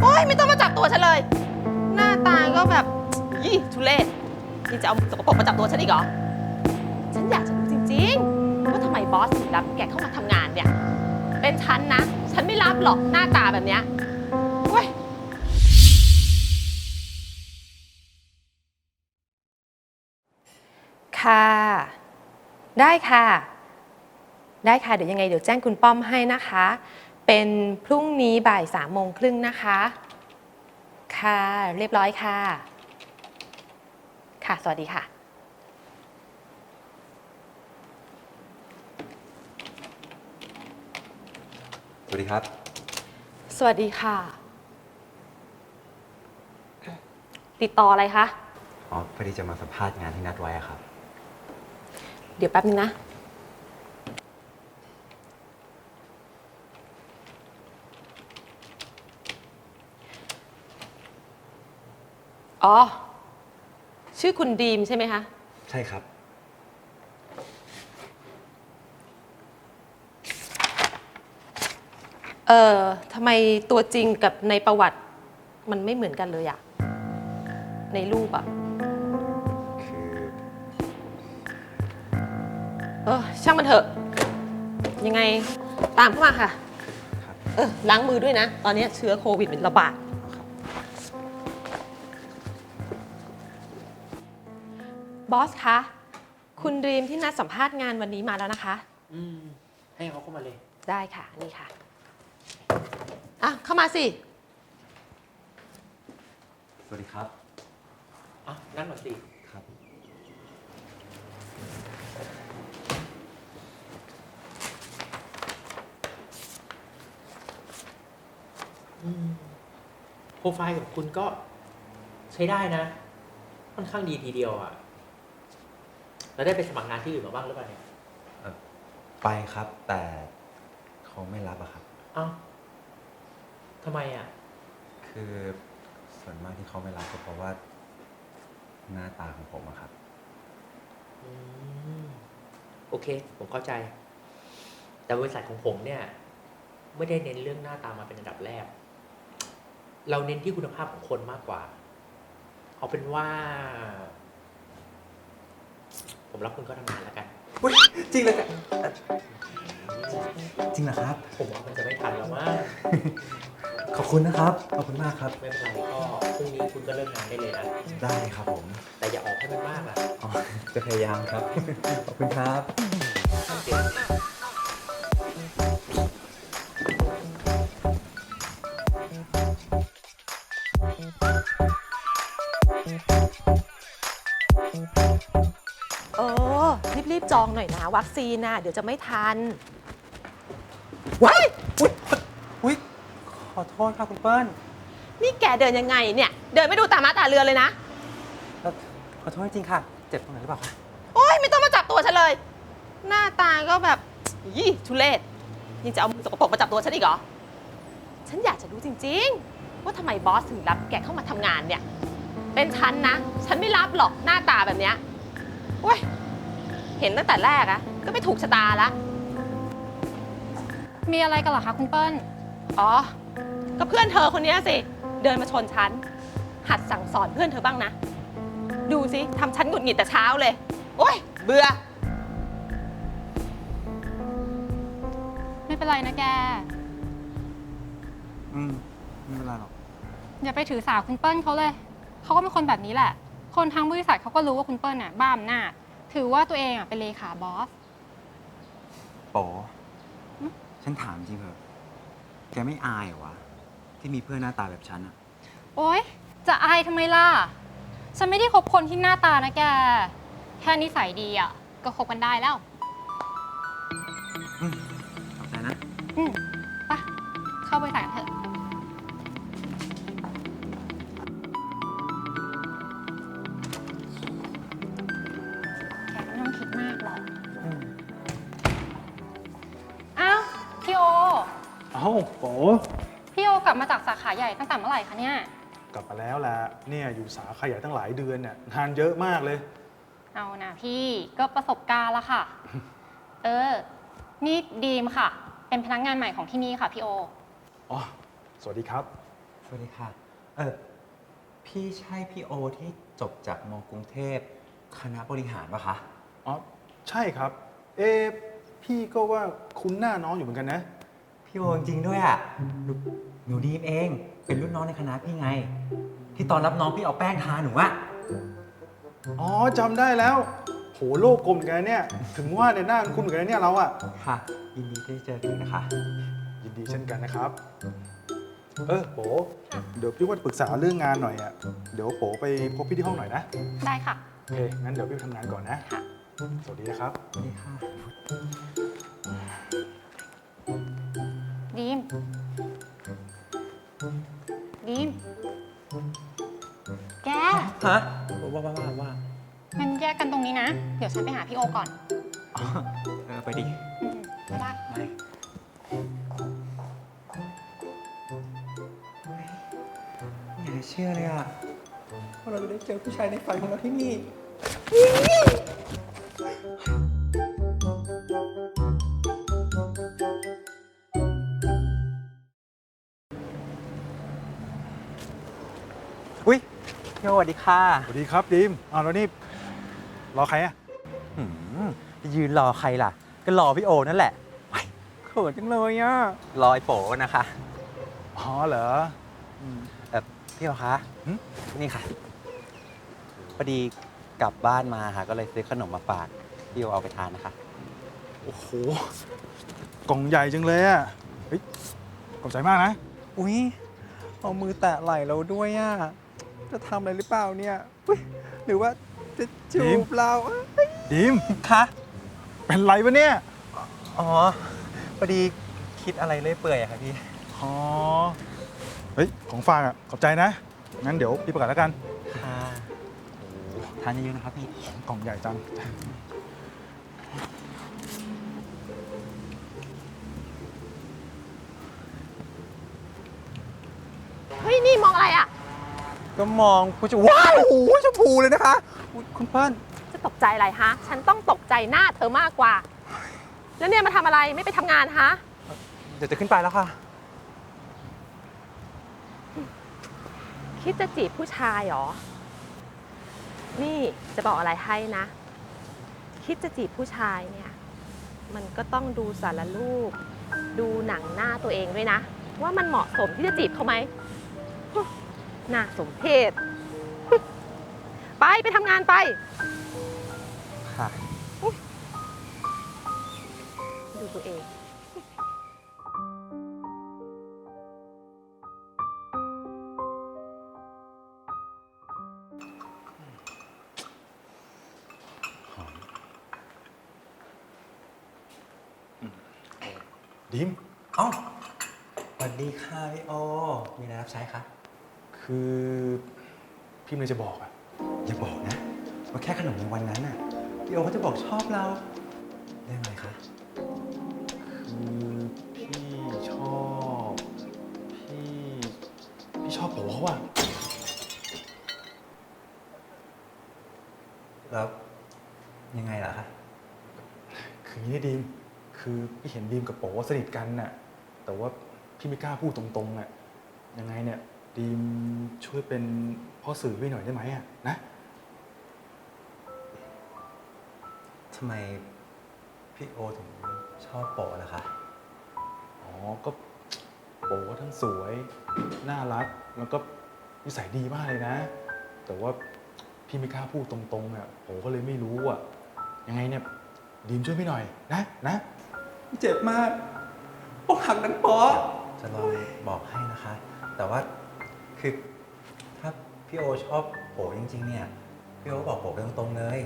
โอ๊ยไม่ต้องมาจับตัวฉันเลย หน้าตาก็แบบยี่ทุเรศนี่จะเอาสกปรกมาจับตัวฉันอีกเหรอ ฉันอยากจะรู้จริงๆว่าทำไมบอสถึงรับแกเข้ามาทำงานเนี่ย เป็นฉันนะ ฉันไม่รับหรอกหน้าตาแบบเนี้ยโอ๊ยค่ะ ได้ค่ะ ได้ค่ะ เดี๋ยวยังไงเดี๋ยวแจ้งคุณป้อมให้นะคะ เป็นพรุ่งนี้บ่ายสามโมงครึ่งนะคะ ค่ะ เรียบร้อยค่ะ ค่ะ สวัสดีค่ะสวัสดีครับ สวัสดีค่ะ ติดต่ออะไรคะ อ๋อพอดีจะมาสัมภาษณ์งานที่นัดไว้อะครับ เดี๋ยวแป๊บนึงนะ อ๋อ ชื่อคุณดีมใช่ไหมคะ ใช่ครับ เออทำไมตัวจริงกับในประวัติมันไม่เหมือนกันเลยอะในรูปอะคือเออช่างมันเถอะ ยังไงตามเข้ามาค่ะครับเออล้างมือด้วยนะ ตอนนี้เชื้อโควิดมันระบาด บบอสคะ คุณดรีมที่นัดสัมภาษณ์งานวันนี้มาแล้วนะคะ อืม ให้เขาเข้ามาเลย ได้ค่ะ นี่ค่ะ อะ เข้ามาสิ สวัสดีครับ อะ นั่งก่อนสิครับ อืม โปรไฟล์ของคุณก็ใช้ได้นะ ค่อนข้างดีทีเดียวอะ แล้วได้ไปสมัครงานที่อื่นมาบ้างหรือเปล่าเนี่ยไปครับ แต่เขาไม่รับอะครับ เอ้าทำไมอะ คือส่วนมากที่เขาไม่รับก็เพราะว่า หน้าตาของผมอะครับ อืมโอเค ผมเข้าใจ แต่บริษัทของผมเนี่ย ไม่ได้เน้นเรื่องหน้าตามาเป็นอันดับแรก เราเน้นที่คุณภาพของคนมากกว่า เอาเป็นว่า ผมรับคุณก็ทำงานแล้วกัน อุ้ยจริงเลยกันจริงเหรอครับ ผมว่ามันจะไม่ทันแล้วมั้งขอบคุณนะครับ ขอบคุณมากครับ ไม่เป็นไรก็พรุ่งนี้คุณก็เริ่มงานได้เลยนะ ได้ครับผมแต่อย่าออกให้มันมากล่ะอ๋อจะพยายามครับ ขอบคุณครับเอ จองหน่อยนะวัคซีนนะเดี๋ยวจะไม่ทัน ว้ายอุ้ยอุ้ยขอโทษครับคุณเปิ้ลนี่แกเดินยังไงเนี่ย เดินไม่ดูตามาตาเรือเลยนะเอ่อขอโทษจริงๆค่ะ เจ็บตรงไหนหรือเปล่าคะโอ๊ยไม่ต้องมาจับตัวฉันเลย หน้าตาก็แบบยี่ทุเรศยังจะเอาสกปรกมาจับตัวฉันอีกเหรอ ฉันอยากจะรู้จริง ๆ ว่าทำไมบอสถึงรับแกเข้ามาทำงานเนี่ย เป็นฉันนะ ฉันไม่รับหรอกหน้าตาแบบเนี้ยโอ๊ย เห็นตั้งแต่แรกอะก็ไม่ถูกชะตาละ มีอะไรกันเหรอคะคุณเปิ้ล อ๋อ ก็เพื่อนเธอคนเนี้ยสิ เดินมาชนฉัน หัดสั่งสอนเพื่อนเธอบ้างนะ ดูสิทำฉันหงุดหงิดแต่เช้าเลย โอ๊ย เบื่อ ไม่เป็นไรนะแก อืมไม่เป็นไรหรอก อย่าไปถือสาคุณเปิ้ลเขาเลย เขาก็เป็นคนแบบนี้แหละ คนทั้งบริษัทเขาก็รู้ว่าคุณเปิ้ลน่ะบ้าอำนาจ ถือว่าตัวเองอะเป็นเลขาบอส โปฉันถามจริงเถอะแกไม่อายเหรอวะ ที่มีเพื่อนหน้าตาแบบฉันอะโอ๊ย จะอายทำไมล่ะ ฉันไม่ได้คบคนที่หน้าตานะแก แค่นิสัยดีอะ ก็คบกันได้แล้วขอบใจนะ อืมไปะเข้าบริษัทกันเถอะ สาขาใหญ่ตั้งแต่เมื่อไหร่คะเนี่ย กลับมาแล้วแหละเนี่ยอยู่สาขาใหญ่ตั้งหลายเดือนเนี่ยงานเยอะมากเลย เอานะพี่ก็ประสบการณ์ละค่ะ เออ นี่ดีมค่ะ เป็นพนักงานใหม่ของที่นี่ค่ะพี่โอ อ๋อ สวัสดีครับ สวัสดีค่ะ เออ พี่ใช่พี่โอที่จบจากมกรุงเทพคณะบริหารปะคะ อ๋อ ใช่ครับ เอะพี่ก็ว่าคุ้นหน้าน้องอยู่เหมือนกันนะ พี่โอจริงๆด้วยอะหนูหนูดีมเอง เป็นรุ่นน้องในคณะพี่ไง ที่ตอนรับน้องพี่เอาแป้งทาหนูอะอ๋อจำได้แล้ว โหโลกกลมเหมือนกันนะเนี่ย ถึงว่าในยหน้าคุณเหมือนกันนะเนี่ยเราอะค่ะ ยินดีที่ได้เจอกันนะคะ ยินดีเช่นกันนะครับ เออโปเดี๋ยวพี่ว่าปรึกษาเรื่องงานหน่อยอะเดี๋ยวโปไปพบพี่ที่ห้องหน่อยนะได้ค่ะ โอเคงั้นเดี๋ยวพี่ไปทำงานก่อนนะ ค่ะ สวัสดีนะครับสวัสดีค่ะ ดีมดีมแก ฮะว่าว่าว่าว่างั้นแยกกันตรงนี้นะ เดี๋ยวฉันไปหาพี่โอก่อนอ๋อเออไปดิอืมบ๊ายบายไม่ไม่อยากจะเชื่อเลยอะว่าเราจะได้เจอผู้ชายในฝันของเราที่นี่ ดีค่ะสวัสดีครับดีมอ้าวแล้วนี่รอใครอะหืมจะยืนรอใครล่ะ ก็รอพี่โอนั่นแหละเฮ้ยเขินจังเลยอะรอไอ้โปนะคะอ๋อเหรอเออพี่โอคะหึนี่ค่ะพอดีกลับบ้านมาค่ะก็เลยซื้อขนมมาฝากพี่โอเอาไปทานนะคะโอ้โหกล่องใหญ่จังเลยอะเฮ้ยขอบใจมากนะ อุ้ยเอามือแตะไหล่เราด้วยอะ จะทำอะไรหรือเปล่าเนี่ยอุ๊ยหรือว่าจะจูยิ้มบเราดีมคะเป็นไรปะเนี่ย อ๋อพอดีคิดอะไรเรื่อยเปื่อยอะค่ะพี่ อ๋อ เฮ้ย ของฝากอะขอบใจนะ งั้นเดี๋ยวพี่ประกาศแล้วกัน ค่ะทานเยอะๆนะครับพี่กล่องใหญ่จัง เฮ้ย นี่มองอะไรอะ ก็มองผู้ชมว้าวโอ้โหชมพูเลยนะคะอุ๊ยคุณเปิ้ลจะตกใจอะไรฮะ ฉันต้องตกใจหน้าเธอมากกว่า แล้วเนี่ยมาทำอะไรไม่ไปทำงานฮะ เดี๋ยวจะขึ้นไปแล้วค่ะ คิดจะจีบผู้ชายเหรอ นี่จะบอกอะไรให้นะ คิดจะจีบผู้ชายเนี่ย มันก็ต้องดูสารรูป ดูหนังหน้าตัวเองด้วยนะ ว่ามันเหมาะสมที่จะจีบเขาไหมฮึ น่าสมเพชฮึไปไปทำงานไป ค่ะ ดูตัวเองดีมเอ้าสวัสดีค่ะพี่โอ มีอะไรรับใช้คะ คือพี่มีอะไรจะบอกอะอย่าบอกนะ ว่าแค่ขนมในวันนั้นน่ะพี่โอเขาจะบอกชอบเราเรื่องอะไรคะคือพี่ชอบ พี่พี่ชอบโป๋เขาอะแล้วยังไงล่ะคะคืออย่างนี้ดีมคือพี่เห็นดีมกับโป๋สนิทกันน่ะแต่ว่าพี่ไม่กล้าพูดตรงๆอะยังไงเนี่ย ดีมช่วยเป็นพ่อสื่อพี่หน่อยได้ไหมอะนะทำไมพี่โอถึงชอบโปล่ะคะ อ๋อก็โป๋ทั้งสวย น่ารักแล้วก็นิสัยดีมากเลยนะ แต่ว่าพี่ไม่กล้าพูดตรงๆอะโป๋ก็เลยไม่รู้อะ ยังไงเนี่ย ดีมช่วยพี่หน่อยนะนะ เจ็บมากอกหักดังปอจะลองบอกให้นะคะ แต่ว่า คือถ้าพี่โอชอบโปจริง ๆ เนี่ย พี่โอบอกโปตรงๆเลย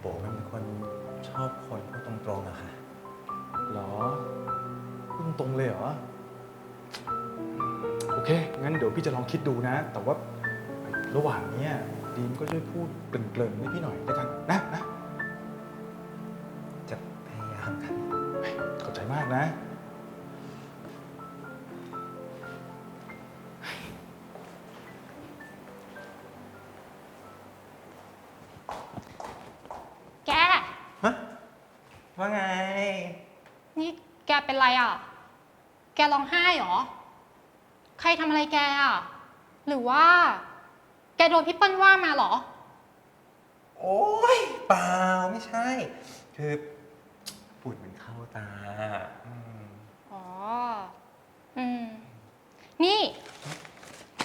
โปมันเป็นคนชอบคนพูดตรงๆอะค่ะเหรอพูดตรงๆเลยเหรอ โอเค งั้นเดี๋ยวพี่จะลองคิดดูนะ แต่ว่าระหว่างเนี้ยดีมก็ช่วยพูดเกริ่นๆให้พี่หน่อยแล้วกันนะนะจะพยายามค่ะขอบใจมากนะ โดนพี่เปิ้ลว่ามาเหรอ โอ้ยเปล่าไม่ใช่ คือฝุ่นมันเข้าตาอืมอ๋อ อืม นี่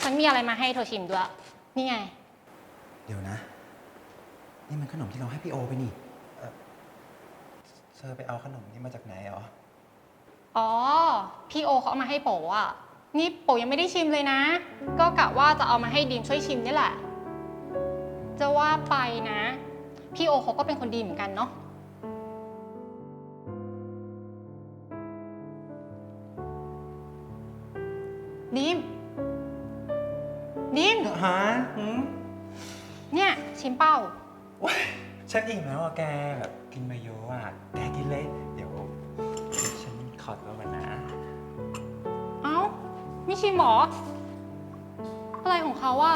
ฉันมีอะไรมาให้เธอชิมด้วย นี่ไง เดี๋ยวนะ นี่มันขนมที่เราให้พี่โอไปนี่เอ่อเธอไปเอาขนมนี้มาจากไหนเหรอ อ๋อ พี่โอเขาเอามาให้โปอะ นี่โปยังไม่ได้ชิมเลยนะ ก็กะว่าจะเอามาให้ดีมช่วยชิมนี่แหละ จะว่าไปนะ พี่โอเขาก็เป็นคนดีเหมือนกันเนาะ ดีม ดีม ฮะหืมเนี่ย ชิมเป้า ว้ายฉันอิ่มแล้วอะแกแบบกินมาเยอะอะแกกินเลย เดี๋ยว ฉันขอตัวก่อนนะเอ้า ไม่ชิมหรอ อะไรของเขาอะ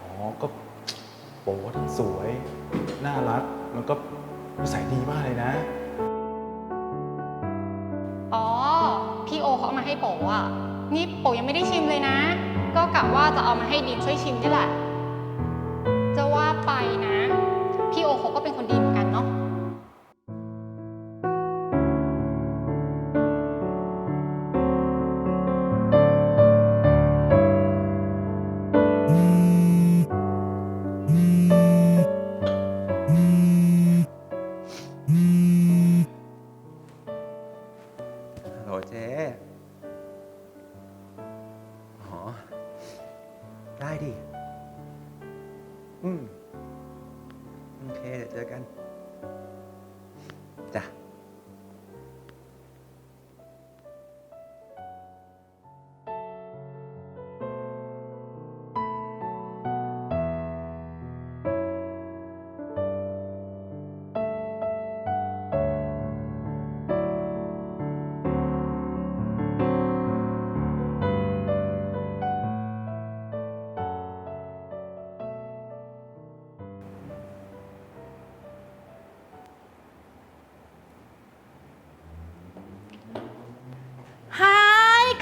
อ๋อ ก็โป๋ทั้งสวย น่ารัก แล้วก็นิสัยดีมากเลยนะ ให้โปอะ นี่โปยังไม่ได้ชิมเลยนะ ก็กะว่าจะเอามาให้ดีมช่วยชิมนี่แหละ จะว่าไปนะ พี่โอเขาก็เป็นคนดีเหมือนกันเนาะ โหลเจ๊ ด้ดิ อืม โอเค เดี๋ยวเจอกัน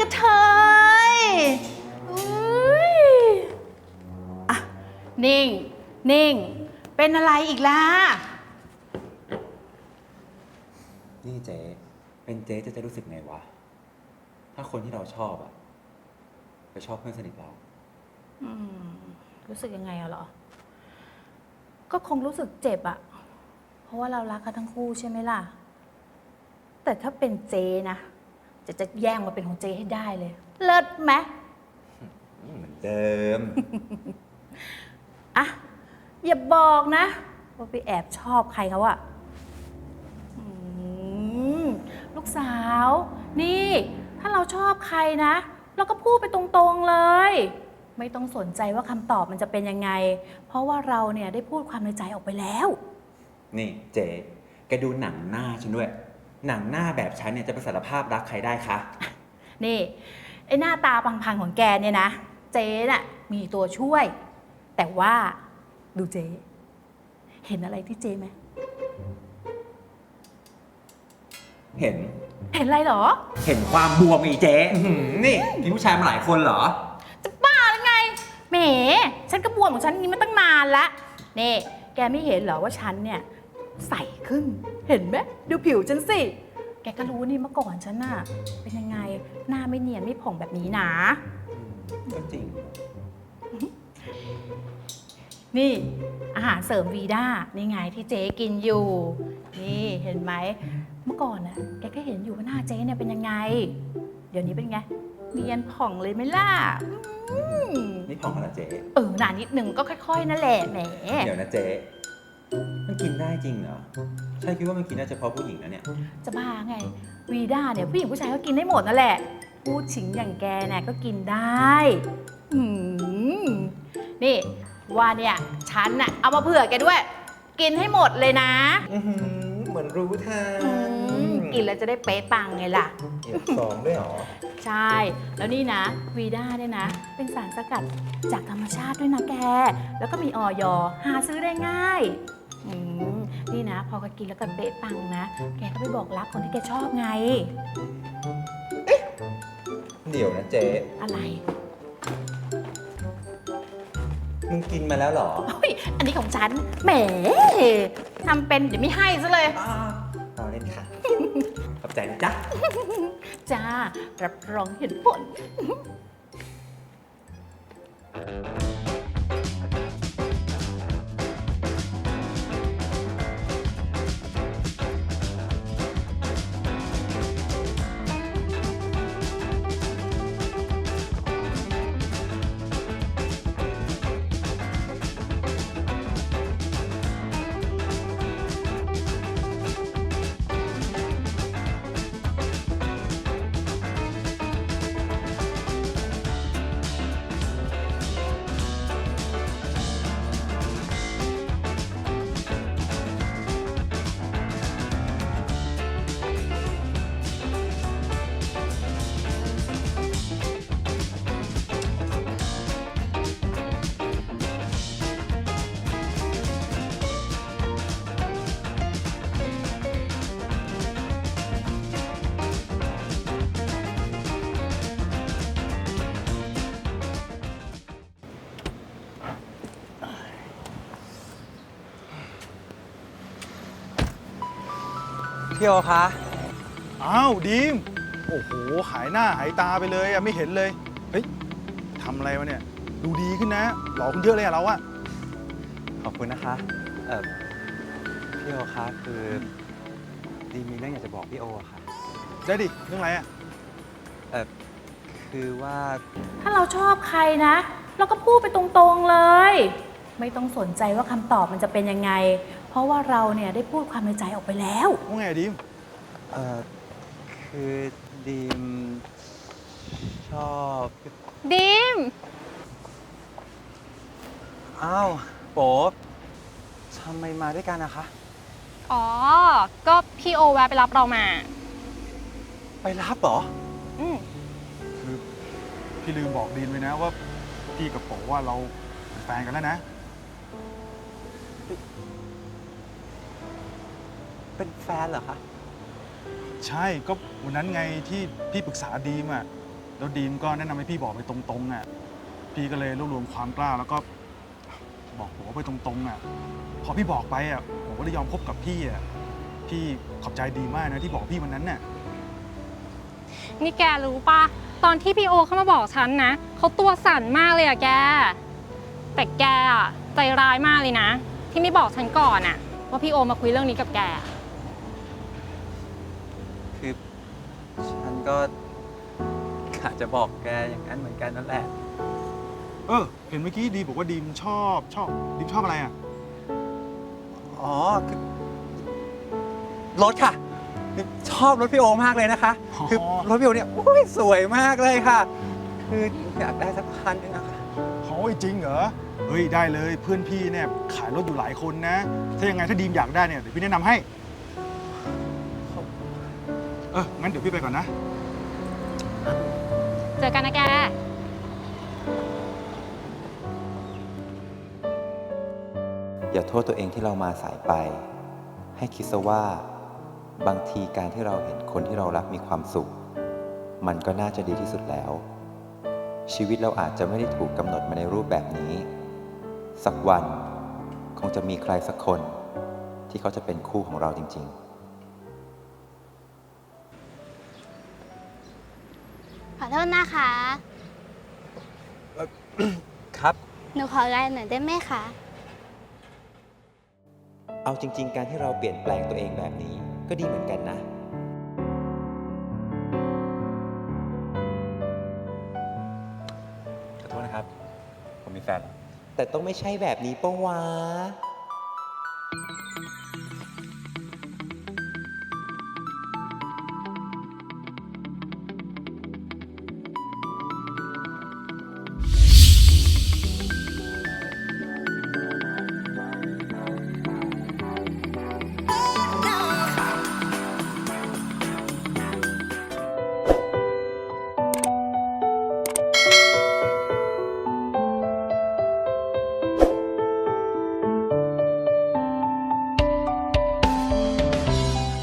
ระเทยอุ้ยอะนิ่ง นิ่ง เป็นอะไรอีกล่ะ นี่เจ๊เป็นเจ๊จะจะรู้สึกไงวะ ถ้าคนที่เราชอบอะไปชอบเพื่อนสนิทเรา อืมรู้สึกยังไงอะเหรอ ก็คงรู้สึกเจ็บอะเพราะว่าเรารักกันทั้งคู่ใช่ไหมล่ะ แต่ถ้าเป็นเจนะ จะจะแย่งมาเป็นของเจให้ได้เลย เลิศไหมเหมือนเดิม อะ อย่าบอกนะ ว่าไปแอบชอบใครเขาอะอืมลูกสาว นี่ ถ้าเราชอบใครนะ เราก็พูดไปตรงๆเลย ไม่ต้องสนใจว่าคำตอบมันจะเป็นยังไง เพราะว่าเราเนี่ยได้พูดความในใจออกไปแล้ว นี่เจ๊แกดูหนังหน้าฉันด้วย หนังหน้าแบบฉันเนี่ยจะไปสารภาพรักใครได้คะ นี่ไอ้หน้าตาพังๆของแกเนี่ยนะ เจ๊น่ะมีตัวช่วย แต่ว่าดูเจ๊ เห็นอะไรที่เจ๊ไหมเห็น เห็นอะไรเหรอ เห็นความบวมอีเจ๊อื้อหือนี่มีผู้ชายมาหลายคนเหรอ จะบ้าหรือไง แหม ฉันก็บวมของฉันนี้มาตั้งนานแล้วนี่ แกไม่เห็นเหรอว่าฉันเนี่ย ใสขึ้น เห็นไหมดูผิวฉันสิ แกก็รู้นี่เมื่อก่อนฉันน่ะ เป็นยังไงหน้าไม่เนียนไม่ผ่องแบบนี้นะ ก็จริง นี่อาหารเสริมวีด้านี่ไงที่เจ๊กินอยู่ นี่เห็นไหมเมื่อก่อนน่ะแกก็เห็นอยู่ว่าหน้าเจ๊เนี่ยเป็นยังไง เดี๋ยวนี้เป็นไงเนียนผ่องเลยไหมล่ะอืมนี่ผ่องแล้วนะเจ๊ เออหนานิดหนึ่งก็ค่อย ๆนั่นแหละแหม เดี๋ยวนะเจ๊ มันกินได้จริงเหรอ ใช่คิดว่ามันกินได้เฉพาะผู้หญิงนะเนี่ย จะบ้าไง วีด้าเนี่ยผู้หญิงผู้ชายก็กินได้หมดนั่นแหละ ผู้ชิงอย่างแกเนี่ยก็กินได้อืมนี่ว่าเนี่ยฉันน่ะเอามาเผื่อแกด้วย กินให้หมดเลยนะอื้อหือเหมือนรู้ทางอืมกินแล้วจะได้เป๊ะปังไงล่ะ เอ็ดสองด้วยเหรอ ใช่ แล้วนี่นะวีด้าเนี่ยนะ เป็นสารสกัดจากธรรมชาติด้วยนะแก แล้วก็มีออยหาซื้อได้ง่ายอืม นี่นะ พอแกกินแล้วก็เป๊ะปังนะ แกก็ไปบอกรักคนที่แกชอบไง เดี๋ยวนะเจ๊อะไรมึงกินมาแล้วเหรอเฮ้ยอันนี้ของฉัน แหมทำเป็นเดี๋ยวไม่ให้ซะเลย อ้าวรอเล่นค่ะ ขอบใจนะจ๊ะ จ้า รับรองเห็นผล พี่โอคะ อ้าวดีม โอ้โห หายหน้าหายตาไปเลยอะไม่เห็นเลย เฮ้ยทำอะไรวะเนี่ย ดูดีขึ้นนะ หล่อขึ้นเยอะเลยอะเราอะขอบคุณนะคะเอ่อพี่โอคะคือดีมีเรื่องอยากจะบอกพี่โออะค่ะได้ดิ เรื่องอะไรอะเอ่อคือว่าถ้าเราชอบใครนะ เราก็พูดไปตรงๆเลย ไม่ต้องสนใจว่าคำตอบมันจะเป็นยังไง เพราะว่าเราเนี่ยได้พูดความในใจออกไปแล้ว ว่าไงดีมเอ่อคือดีมชอบดิม อ้าวโป๊บทำไมมาด้วยกันนะคะ อ๋อ ก็พี่โอแวะไปรับเรามา ไปรับเหรอ อืมคือพี่ลืมบอกดีมเลยนะว่าพี่กับโป๋ว่าเราเป็นแฟนกันแล้วนะ เป็นแฟนเหรอคะ ใช่ก็วันนั้นไงที่พี่ปรึกษาดีมอะแล้วดีมก็แนะนำให้พี่บอกไปตรงๆอะพี่ก็เลยรวบรวมความกล้าแล้วก็บอกผมไปตรงๆอะพอพี่บอกไปอะผมก็เลยยอมคบกับพี่อะพี่ขอบใจดีมากนะที่บอกพี่วันนั้นน่ะนี่แกรู้ปะตอนที่พี่โอเข้ามาบอกฉันนะเขาตัวสั่นมากเลยอะแก แต่แกอะใจร้ายมากเลยนะ ที่ไม่บอกฉันก่อนอะว่าพี่โอมาคุยเรื่องนี้กับแกคือ ฉันก็กะจะบอกแกอย่างนั้นเหมือนกันนั่นแหละ เออ เห็นเมื่อกี้ดีบอกว่าดีมชอบชอบ ดีมชอบอะไรอะ อ๋อคือรถค่ะคือชอบรถพี่โอมากเลยนะคะ อ๋อ คือรถพี่โอเนี่ยโอ้ยสวยมากเลยค่ะ คืออยากได้สักคันนึงนะคะโอ้ยจริงเหรอ เฮ้ยได้เลยเพื่อนพี่เนี่ยขายรถอยู่หลายคนนะ ถ้ายังไงถ้าดีมอยากได้เนี่ยเดี๋ยวพี่แนะนำให้ เอองั้นเดี๋ยวพี่ไปก่อนนะ เจอกันนะแก อย่าโทษตัวเองที่เรามาสายไป ให้คิดซะว่า บางทีการที่เราเห็นคนที่เรารักมีความสุข มันก็น่าจะดีที่สุดแล้ว ชีวิตเราอาจจะไม่ได้ถูกกำหนดมาในรูปแบบนี้ สักวันคงจะมีใครสักคนที่เขาจะเป็นคู่ของเราจริงข โทษนะคะๆครับ หนูขอไลน์หน่อยได้ไหมคะ เอาจริง ๆ การที่เราเปลี่ยนแปลงตัวเองแบบนี้ก็ดีเหมือนกันนะ ขอโทษนะครับ ผมมีแฟนแต่ต้องไม่ใช่แบบนี้ปะวะ